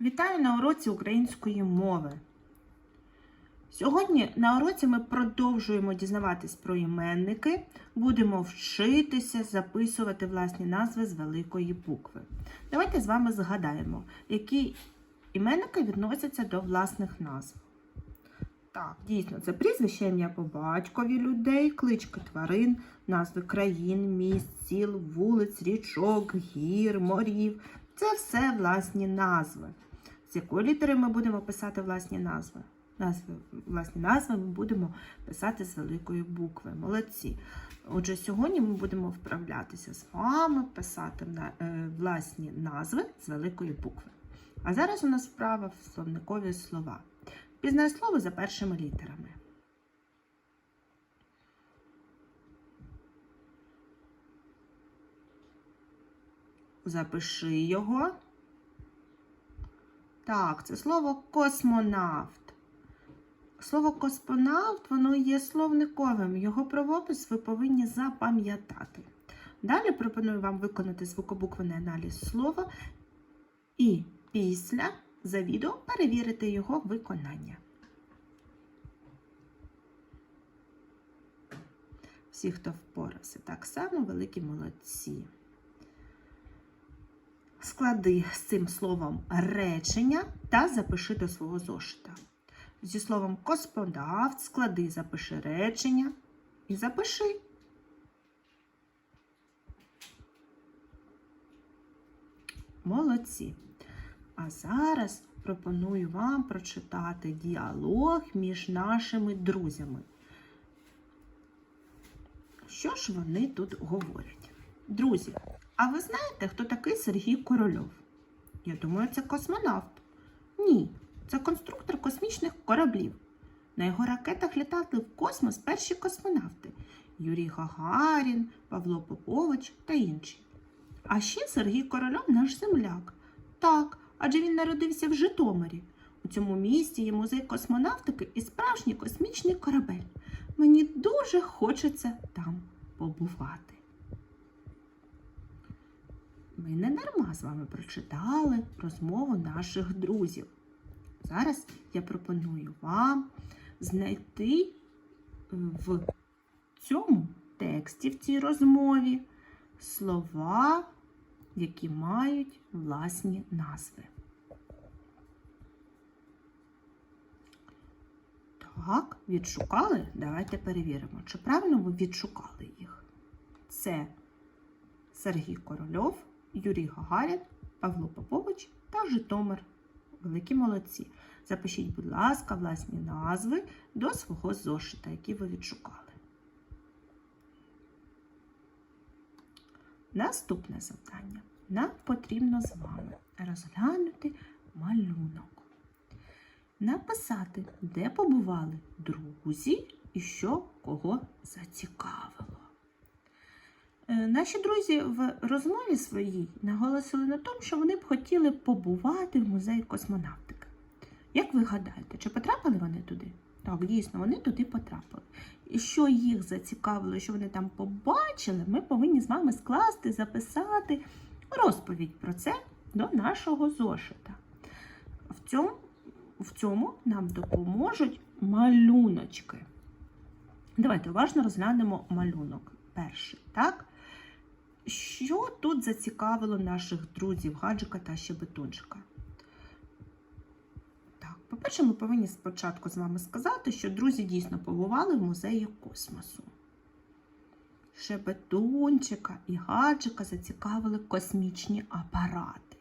Вітаю на уроці української мови. Сьогодні на уроці ми продовжуємо дізнаватись про іменники, будемо вчитися записувати власні назви з великої букви. Давайте з вами згадаємо, які іменники відносяться до власних назв. Так, дійсно, це прізвище ім'я по батькові людей, клички тварин, назви країн, міст, сіл, вулиць, річок, гір, морів. Це все власні назви. З якої літери ми будемо писати власні назви? Назви, власні назви ми будемо писати з великої букви. Молодці. Отже, сьогодні ми будемо вправлятися з вами писати е, власні назви з великої букви. А зараз у нас вправа в словникові слова. Пізнай слово за першими літерами. Запиши його. Так, це слово космонавт. Слово космонавт, воно є словниковим. Його правопис ви повинні запам'ятати. Далі пропоную вам виконати звукобуквений аналіз слова і після за відео перевірити його виконання. Всі, хто впорався так само, великі молодці. Склади з цим словом речення та запиши до свого зошита. Зі словом космонавт склади, запиши речення і запиши. Молодці. А зараз пропоную вам прочитати діалог між нашими друзями. Що ж вони тут говорять? Друзі, а ви знаєте, хто такий Сергій Корольов? Я думаю, це космонавт. Ні, це конструктор космічних кораблів. На його ракетах літали в космос перші космонавти Юрій Гагарін, Павло Попович та інші. А ще Сергій Корольов наш земляк. Так, адже він народився в Житомирі. У цьому місті є музей космонавтики і справжній космічний корабель. Мені дуже хочеться там побувати. Ми не дарма з вами прочитали розмову наших друзів. Зараз я пропоную вам знайти е, в цьому тексті, в цій розмові, слова, які мають власні назви. Так, відшукали? Давайте перевіримо, чи правильно ви відшукали їх. Це Сергій Корольов, Юрій Гагарін, Павло Попович та Житомир. Великі молодці. Запишіть, будь ласка, власні назви до свого зошита, які ви відшукали. Наступне завдання. Нам потрібно з вами розглянути малюнок. Написати, де побували друзі і що кого зацікавило. Е, Наші друзі в розмові своїй наголосили на тому, що вони б хотіли побувати в музеї космонавтики. Як ви гадаєте, чи потрапили вони туди? Так, дійсно, вони туди потрапили. І що їх зацікавило, що вони там побачили, ми повинні з вами скласти, записати розповідь про це до нашого зошита. В цьому, в цьому нам допоможуть малюночки. Давайте уважно розглянемо малюнок перший. Так? Що тут зацікавило наших друзів Гаджика та Щебетунчика? Так, по-перше, ми повинні спочатку з вами сказати, що друзі дійсно побували в музеї космосу. Шебетунчика і Гаджика зацікавили космічні апарати.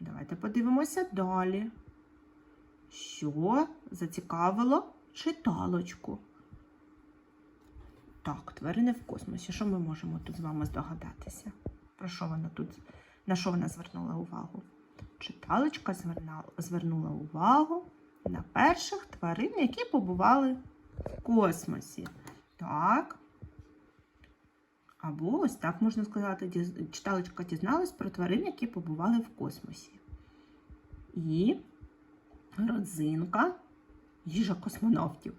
Давайте подивимося далі. Що зацікавило читалочку? Так, тварини в космосі. Що ми можемо тут з вами здогадатися? Про що вона тут, на що вона звернула увагу? Читалочка зверна, звернула увагу на перших тварин, які побували в космосі. Так. Або ось так можна сказати, читалочка дізналась про тварин, які побували в космосі. І родзинка їжа космонавтів.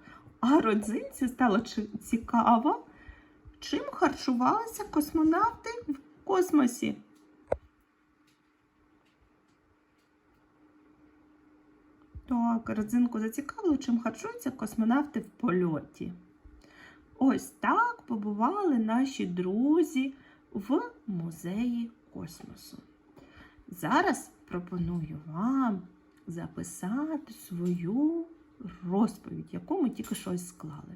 А родзинці стало цікаво, чим харчувалися космонавти в космосі. Так, родзинку зацікавило, чим харчуються космонавти в польоті. Ось так побували наші друзі в музеї космосу. Зараз пропоную вам записати свою розповідь, яку ми тільки щось склали.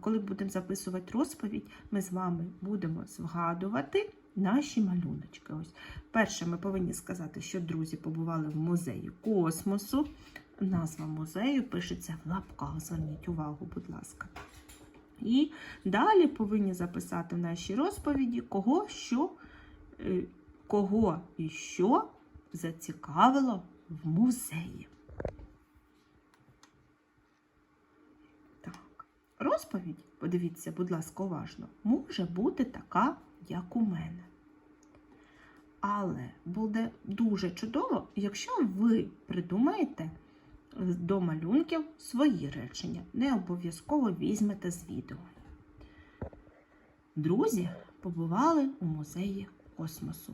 Коли будемо записувати розповідь, ми з вами будемо згадувати наші малюночки. Ось перше, ми повинні сказати, що друзі побували в музеї космосу. Назва музею пишеться в лапках. Зверніть увагу, будь ласка. І далі повинні записати в нашій розповіді, кого що, е, кого і що зацікавило в музеї. Так, розповідь, подивіться, будь ласка, уважно, може бути така, як у мене. Але буде дуже чудово, якщо ви придумаєте до малюнків свої речення. Не обов'язково візьмете з відео. Друзі побували у музеї космосу.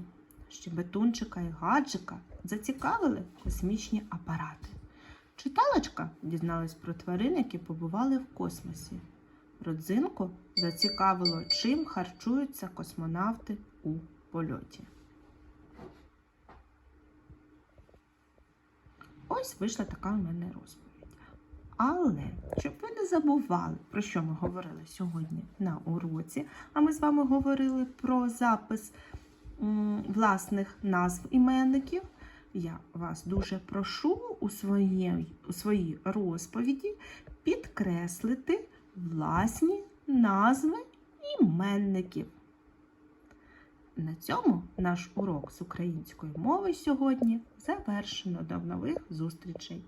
Щебетунчика і гаджика зацікавили космічні апарати. Читалочка дізналась про тварин, які побували в космосі. Родзинку зацікавило, чим харчуються космонавти у польоті. Ось вийшла така у мене розповідь. Але щоб ви не забували, про що ми говорили сьогодні на уроці, а ми з вами говорили про запис власних назв іменників, я вас дуже прошу у своїй, у своїй розповіді підкреслити власні назви іменників. На цьому наш урок з української мови сьогодні завершено. До нових зустрічей!